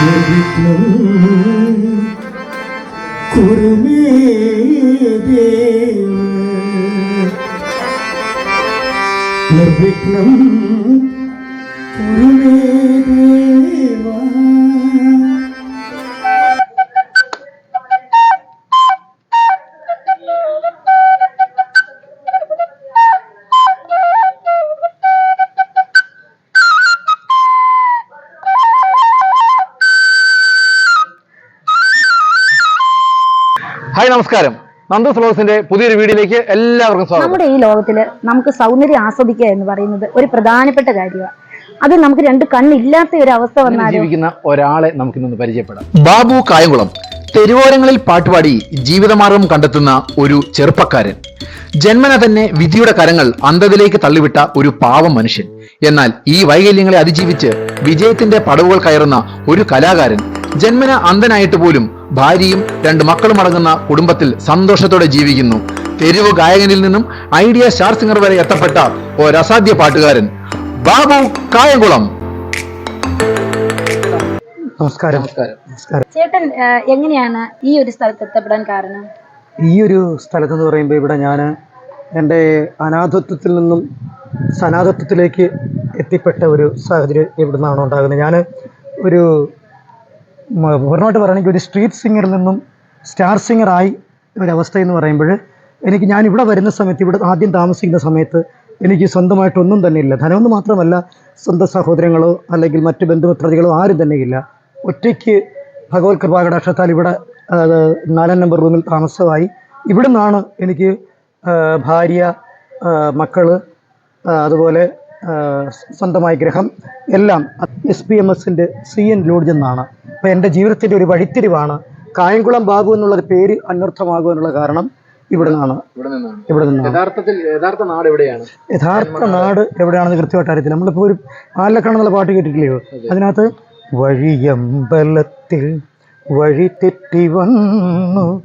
നിർവിഘ്നം കുറുമേ ദേവ നിർവിഘ്നം കുറുമേ ദേവ hi നമസ്കാരം. നന്ദു ഫ്ലോസിന്റെ പുതിയൊരു വീഡിയോയിലേക്ക് എല്ലാവർക്കും സ്വാഗതം. നമ്മുടെ ഈ ലോകത്തിൽ നമുക്ക് സൗന്ദര്യം ആസ്വദിക്കുക എന്ന് പറയുന്നത് ഒരു പ്രധാനപ്പെട്ട കാര്യമാണ്. അത് നമുക്ക് രണ്ട് കണ്ണില്ലാത്ത ഒരു അവസ്ഥ ജീവിക്കുന്ന ഒരാളെ നമുക്ക് ഇന്ന് പരിചയപ്പെടാം. ബാബു കായംകുളം തെരുവോരങ്ങളിൽ പാട്ടുപാടി ജീവിതമാർഗം കണ്ടെത്തുന്ന ഒരു ചെറുപ്പക്കാരൻ. ജന്മന തന്നെ വിധിയുടെ കരങ്ങൾ അന്ധതയിലേക്ക് തള്ളിവിട്ട ഒരു പാവം മനുഷ്യൻ. എന്നാൽ ഈ വൈകല്യങ്ങളെ അതിജീവിച്ച് വിജയത്തിന്റെ പടവുകൾ കയറുന്ന ഒരു കലാകാരൻ ജന്മന അന്ധനായിട്ട് പോലും ഭാര്യയും രണ്ട് മക്കളും അടങ്ങുന്ന കുടുംബത്തിൽ സന്തോഷത്തോടെ ജീവിക്കുന്നു. തെരുവ് ഗായകനിൽ നിന്നും ഐഡിയ സ്റ്റാർ സിംഗർ വരെ എത്തപ്പെട്ട ഒരസാധ്യ പാട്ടുകാരൻ ബാബു കായംകുളം. നമസ്കാരം. നമസ്കാരം. ചേട്ടൻ എങ്ങനെയാണ് ഈ ഒരു സ്ഥലത്ത് എത്തപ്പെടാൻ കാരണം? ഈ ഒരു സ്ഥലത്ത് എന്ന് പറയുമ്പോൾ ഇവിടെ ഞാൻ എന്റെ അനാഥത്വത്തിൽ നിന്നും സനാഥത്വത്തിലേക്ക് എത്തിപ്പെട്ട ഒരു സാഹചര്യം ഇവിടെ നിന്നാണ് ഉണ്ടാകുന്നത്. ഞാൻ ഒരു പൂർണമായിട്ട് പറയുകയാണെങ്കിൽ ഒരു സ്ട്രീറ്റ് സിംഗറിൽ നിന്നും സ്റ്റാർ സിംഗറായി ഒരവസ്ഥ എന്ന് പറയുമ്പോൾ എനിക്ക് ഞാൻ ഇവിടെ വരുന്ന സമയത്ത് ഇവിടെ ആദ്യം താമസിക്കുന്ന സമയത്ത് എനിക്ക് സ്വന്തമായിട്ടൊന്നും തന്നെ ഇല്ല. ധനമെന്ന് മാത്രമല്ല സ്വന്തം സഹോദരങ്ങളോ അല്ലെങ്കിൽ മറ്റ് ബന്ധുമിത്രതികളോ ആരും തന്നെ ഇല്ല. ഒറ്റയ്ക്ക് ഭഗവത് കൃപാകടാക്ഷത്താൽ ഇവിടെ നാലാം നമ്പർ റൂമിൽ താമസമായി. ഇവിടെ നിന്നാണ് എനിക്ക് ഭാര്യ മക്കൾ അതുപോലെ സ്വന്തമായ ഗ്രഹം എല്ലാം എസ് പി എം എസിന്റെ സി എൻ ലോഡ്ജ് എന്റെ ജീവിതത്തിന്റെ ഒരു വഴിത്തിരിവാണ് കായംകുളം ബാബു എന്നുള്ള പേര് അന്വർത്ഥമാകുവാനുള്ള കാരണം ഇവിടെ നിന്നാണ്. ഇവിടെ നിന്നാണ്. യഥാർത്ഥത്തിൽ യഥാർത്ഥ നാട് എവിടെയാണ്? യഥാർത്ഥ നാട് എവിടെയാണെന്ന് കൃത്യമായിട്ട് അറിയത്തില്ല. നമ്മളിപ്പോൾ ഒരു ആലക്കണമെന്നുള്ള പാട്ട് കേട്ടിട്ടില്ലയോ? അതിനകത്ത് വഴിയമ്പലത്തിൽ വഴി തെറ്റി വന്നു.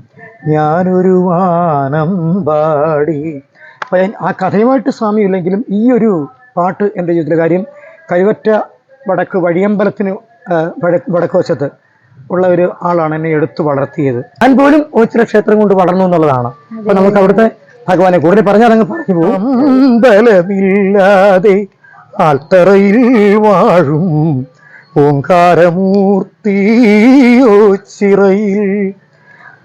ഞാനൊരു വാനം പാടി. അപ്പം ആ കഥയുമായിട്ട് സാമ്യമില്ലെങ്കിലും ഈ ഒരു പാട്ട് എന്റെ ജീവിതത്തിലെ കാര്യം കൈവറ്റ വടക്ക് വഴിയമ്പലത്തിന് ആ, വടക്ക് വടക്ക് വശത്ത് ഉള്ള ഒരു ആളാണ് എന്നെ എടുത്തു വളർത്തിയത്. ഞാൻ പോലും ഓച്ചിറ ക്ഷേത്രം കൊണ്ട് വളർന്നു എന്നുള്ളതാണ്. അപ്പൊ നമുക്ക് അവിടുത്തെ ഭഗവാനെ കൂടുതൽ പറഞ്ഞാൽ പറഞ്ഞു പോകും. ആൽത്തറയിൽ വാഴും ഓങ്കാരമൂർത്തിയോ ചിറയിൽ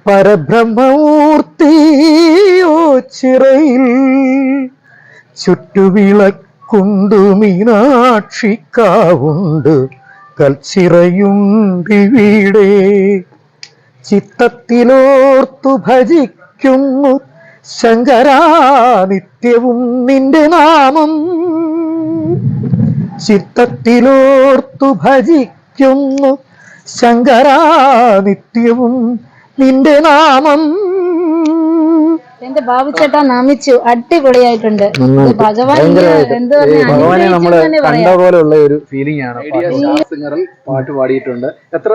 പരബ്രഹ്മമൂർത്തിയോ ചിറയിൽ ചുറ്റുവിളക്കുണ്ടു മീനാക്ഷിക്കാവുണ്ട് കൽച്ചിറയുണ്ടിവിടെ ചിത്തത്തിലോർത്തു ഭജിക്കുന്നു ശങ്കരാ നിത്യവും നിന്റെ നാമം. ചിത്തത്തിലോർത്തു ഭജിക്കുന്നു ശങ്കരാ നിത്യവും നിന്റെ നാമം. എന്റെ ബാബു ചേട്ടാ നമിച്ചു. അടിപൊളിയായിട്ടുണ്ട്. ഭഗവാൻ എന്തോ ഭഗവാനെ നമ്മൾ കണ്ട പോലെ പോലെയുള്ള ഒരു ഫീലിംഗ് ആണ് സിംഗറിൽ പാട്ട് പാടിയിട്ടുണ്ട്. എത്ര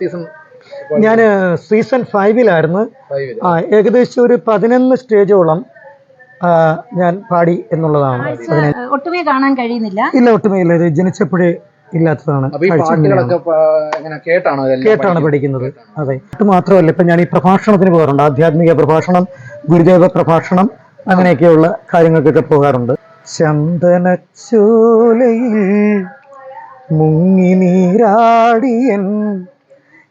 സീസൺ ഞാൻ സീസൺ ഫൈവിലായിരുന്നു ആ ഏകദേശം ഒരു പതിനൊന്ന് സ്റ്റേജോളം ഞാൻ പാടി എന്നുള്ളതാണ്. ഒട്ടുമേ കാണാൻ കഴിയുന്നില്ല. ഇല്ല ഒട്ടുമയില്ല ഇത് ജനിച്ചപ്പോഴേ ഇല്ലാത്തതാണ്. കേട്ടാണ് പഠിക്കുന്നത്? അതെ. അത് മാത്രമല്ല ഇപ്പൊ ഞാൻ ഈ പ്രഭാഷണത്തിന് പോകാറുണ്ട്. ആധ്യാത്മിക പ്രഭാഷണം ഗുരുദേവ പ്രഭാഷണം അങ്ങനെയൊക്കെയുള്ള കാര്യങ്ങൾക്കൊക്കെ പോകാറുണ്ട്. ചന്ദനച്ചോലയിൽ മുങ്ങി നീരാടിയൻ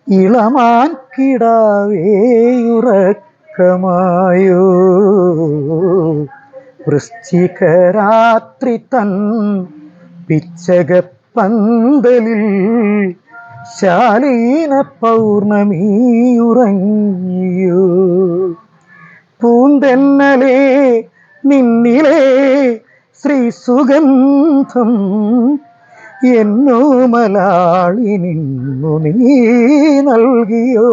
ഇളമാൻ കിടാവേയുറക്കമായോ? വൃശ്ചികരാത്രി തൻ പിച്ചകപ്പന്തലിൽ ശാലീന പൗർണമിയുറങ്ങിയോ? പൂന്തെന്നലേ നിന്നിലേ ശ്രീ സുഗന്ധം എന്നോ മലാളി നിന്നു നീ നൽകിയോ?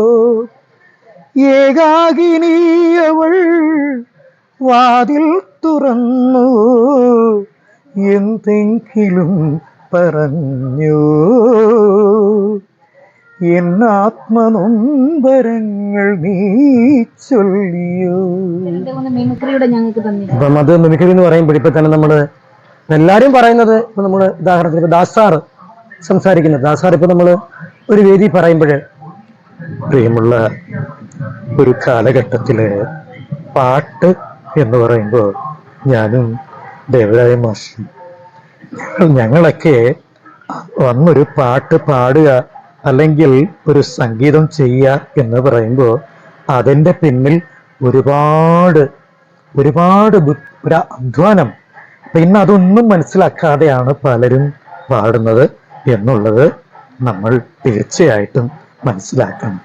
ഏകാകിനിയവൾ വാതിൽ തുറന്നു എന്തെങ്കിലും പറഞ്ഞു? എന്നാത്മനൊമ്പരങ്ങൾ നീ ചൊല്ലിയോ. അത് മിമിക്രി എന്ന് പറയുമ്പോൾ ഇപ്പൊ തന്നെ നമ്മൾ എല്ലാരും പറയുന്നത് ഇപ്പൊ നമ്മൾ ഉദാഹരണത്തിന് ഇപ്പൊ ദാസാർ സംസാരിക്കുന്നത്. ദാസാർ ഇപ്പൊ നമ്മൾ ഒരു വേദി പറയുമ്പോൾ പ്രിയമുള്ള ഒരു കാലഘട്ടത്തിൽ പാട്ട് എന്ന് പറയുമ്പോൾ ഞാനും ദേവരായ മാഷും ഞങ്ങളൊക്കെ വന്നൊരു പാട്ട് പാടുക അല്ലെങ്കിൽ ഒരു സംഗീതം ചെയ്യുക എന്ന് പറയുമ്പോൾ അതിന്റെ പിന്നിൽ ഒരുപാട് ഒരുപാട് ഒരു അധ്വാനം. പിന്നെ ഇന്ന് അതൊന്നും മനസ്സിലാക്കാതെയാണ് പലരും പാടുന്നത് എന്നുള്ളത് നമ്മൾ തീർച്ചയായിട്ടും മനസ്സിലാക്കണം.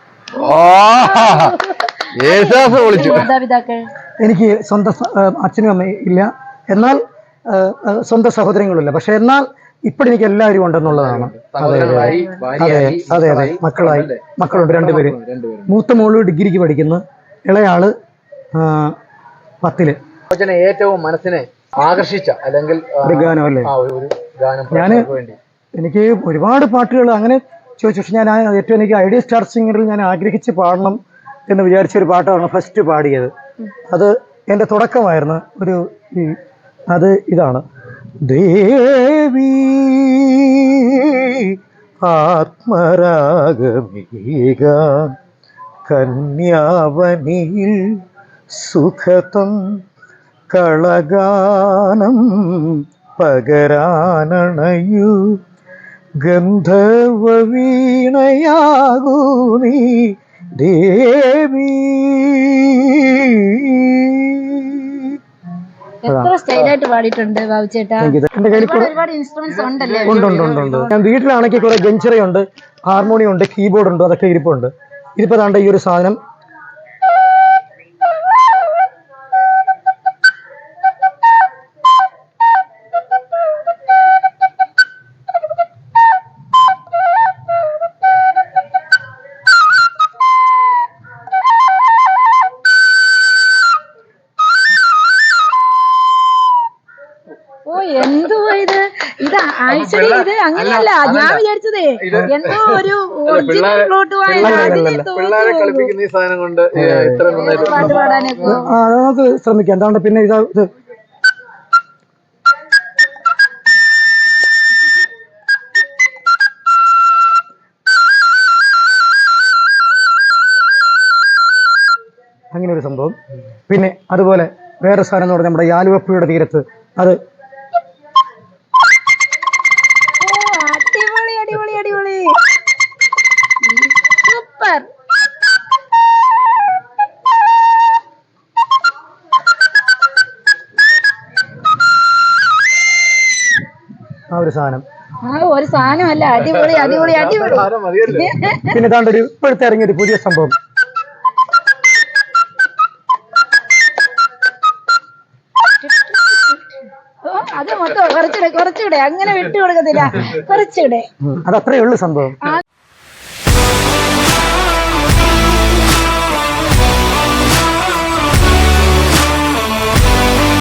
എനിക്ക് സ്വന്തം അച്ഛനും അമ്മയും ഇല്ല. എന്നാൽ സ്വന്തം സഹോദരങ്ങളില്ല പക്ഷെ എന്നാൽ ഇപ്പോൾ എനിക്ക് എല്ലാവരും ഉണ്ടെന്നുള്ളതാണ് അതെ അതെ. അതെ അതെ മക്കളായി, മക്കളുണ്ട് രണ്ടുപേര് മൂത്ത മോൾ ഡിഗ്രിക്ക് പഠിക്കുന്നു. ഇളയാൾ പത്തിൽ. ഏറ്റവും മനസ്സിനെ ആകർഷിച്ച അല്ലെങ്കിൽ ഒരു ഗാനം അല്ലേ? ഒരു- ഒരു ഗാനം ഞാൻ വേണ്ടി. എനിക്ക് ഒരുപാട് പാട്ടുകൾ അങ്ങനെ ചോദിച്ചു. പക്ഷെ ഞാൻ ഏറ്റവും എനിക്ക് ഐഡിയ സ്റ്റാർ സിംഗറിൽ ഞാൻ ആഗ്രഹിച്ച് പാടണം എന്ന് വിചാരിച്ച ഒരു പാട്ടാണ് ഫസ്റ്റ് പാടിയത്. അത് എന്റെ തുടക്കമായിരുന്നു. ഒരു അത് ഇതാണ്. ദേവി ആത്മരാഗമീക കന്യാവനിയിൽ സുഖതം കളഗാനം പകരാനണയു. ഗന്ധവീണയാകൂ നീ ദേവി. എത്ര സ്റ്റൈലായിട്ട് പാടിയിട്ടുണ്ട് ഒരുപാട് ഇൻസ്ട്രുമെന്റ്സ് ഉണ്ടല്ലേ? ഉണ്ട് ഉണ്ട് ഉണ്ട് ഉണ്ട്. ഞാൻ വീട്ടിലാണെങ്കിൽ കുറെ ഗഞ്ചറയുണ്ട് ഹാർമോണിയം ഉണ്ട് കീബോർഡ് ഉണ്ട് അതൊക്കെ ഇരിപ്പുണ്ട്. ഇതിപ്പോ താണ്ട ഈ ഒരു സാധനം ആക്ച്വലി ഇത് അങ്ങനെയല്ല. ഞാൻ വിചാരിച്ചതേ എന്തോ ഒരു ഒറിജിനൽ പിള്ളേരെ കളിപ്പിക്കുന്ന ഈ സാധനം കൊണ്ട് ഇത്ര പാടാനൊക്കെ. ശ്രമിക്കാം. എന്താണ്ട് പിന്നെ ഇത് ഇത്. അങ്ങനെ ഒരു സംഭവം. പിന്നെ അതുപോലെ വേറെ സാധനം എന്ന് പറഞ്ഞാൽ നമ്മുടെ ആലുവപ്പുഴയുടെ തീരത്ത് അത് ആ ഒരു സാധനം. ആ ഒരു സാധനമല്ല. അടിപൊളി അടിപൊളി അടിപൊളി. പിന്നെ താണ്ടൊരു ഒരു ഇപ്പോഴത്തെ ഇറങ്ങിയ ഒരു പുതിയ സംഭവം. അത് മൊത്തം കുറച്ചുകൂടെ കുറച്ചുകൂടെ. അങ്ങനെ വിട്ടു കൊടുക്കത്തില്ല. കുറച്ചുകൂടെ. അത് അത്രയേ ഉള്ളു സംഭവം.